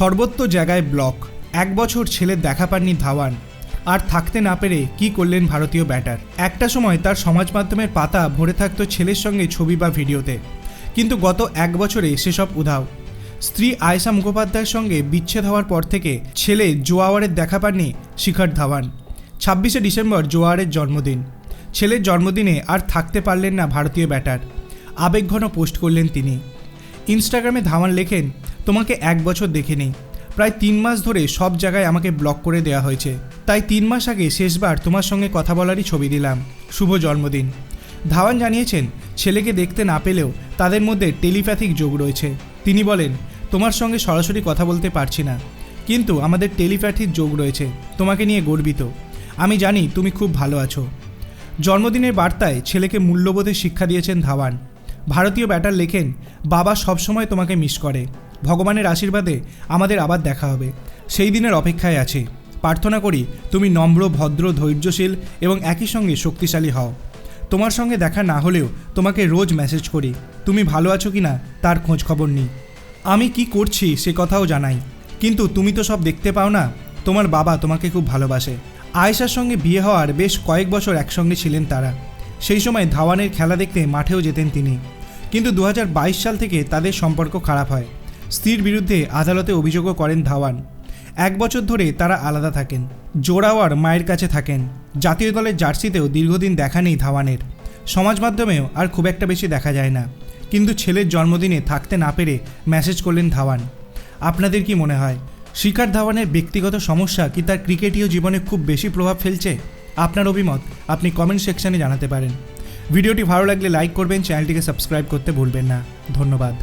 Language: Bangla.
সর্বত্র জায়গায় ব্লক। এক বছর ছেলের দেখা পাননি ধাওয়ান। আর থাকতে না পেরে কি করলেন ভারতীয় ব্যাটার? একটা সময় তার সমাজ মাধ্যমের পাতা ভরে থাকতো ছেলের সঙ্গে ছবি বা ভিডিওতে। কিন্তু গত এক বছরে সেসব উধাও। স্ত্রী আয়েশা মুখোপাধ্যায়ের সঙ্গে বিচ্ছেদ হওয়ার পর থেকে ছেলে জোয়াওয়ারের দেখা পাননি শিখর ধাওয়ান। ছাব্বিশে ডিসেম্বর জোয়ারের জন্মদিন। ছেলের জন্মদিনে আর থাকতে পারলেন না ভারতীয় ব্যাটার। আবেগঘন পোস্ট করলেন তিনি। ইনস্টাগ্রামে ধাওয়ান লেখেন তোমাকে এক বছর দেখেনি প্রায় তিন মাস ধরে সব জায়গায় আমাকে ব্লক করে দেওয়া হয়েছে। তাই তিন মাস আগে শেষবার তোমার সঙ্গে কথা বলারই ছবি দিলাম। শুভ জন্মদিন। ধাওয়ান জানিয়েছেন, ছেলেকে দেখতে না পেলেও তাদের মধ্যে টেলিপ্যাথিক যোগ রয়েছে। তিনি বলেন, তোমার সঙ্গে সরাসরি কথা বলতে পারছি না। কিন্তু আমাদের টেলিপ্যাথিক যোগ রয়েছে। তোমাকে নিয়ে গর্বিত। আমি জানি তুমি খুব ভালো আছো। জন্মদিনের বার্তায় ছেলেকে মূল্যবোধের শিক্ষা দিয়েছেন ধাওয়ান। ভারতীয় ব্যাটার লেখেন, বাবা সবসময় তোমাকে মিস করে। ভগবানের আশীর্বাদে আমাদের আবার দেখা হবে। সেই দিনের অপেক্ষায় আছি। প্রার্থনা করি তুমি নম্র, ভদ্র, ধৈর্যশীল এবং একই সঙ্গে শক্তিশালী হও। তোমার সঙ্গে দেখা না হলেও তোমাকে রোজ মেসেজ করি। তুমি ভালো আছো কি না তার খোঁজ খবর নিই। আমি কি করছি সে কথাও জানাই। কিন্তু তুমি তো সব দেখতে পাও না, তোমার বাবা তোমাকে খুব ভালোবাসে। আয়েশার সঙ্গে বিয়ে হওয়ার বেশ কয়েক বছর একসঙ্গে ছিলেন তারা। সেই সময় ধাওয়ানের খেলা দেখতে মাঠেও যেতেন তিনি। কিন্তু দু হাজার বাইশ সাল থেকে তাদের সম্পর্ক খারাপ হয়। স্ত্রীর বিরুদ্ধে আদালতে অভিযোগও করেন ধাওয়ান। এক বছর ধরে তারা আলাদা থাকেন জোড়াওয়ার মায়ের কাছে থাকেন। জাতীয় দলের জার্সিতেও দীর্ঘদিন দেখা নেই ধাওয়ানের। সমাজ মাধ্যমেও আর খুব একটা বেশি দেখা যায় না। কিন্তু ছেলের জন্মদিনে থাকতে না পেরে মেসেজ করলেন ধাওয়ান। আপনাদের কি মনে হয়, শিকার ধাওয়ানের ব্যক্তিগত সমস্যা কি তার ক্রিকেটীয় জীবনে খুব বেশি প্রভাব ফেলছে? আপনার অভিমত আপনি কমেন্ট সেকশনে জানাতে পারেন। ভিডিওটি ভালো লাগলে লাইক করবেন চ্যানেলটিকে সাবস্ক্রাইব করতে ভুলবেন না। ধন্যবাদ।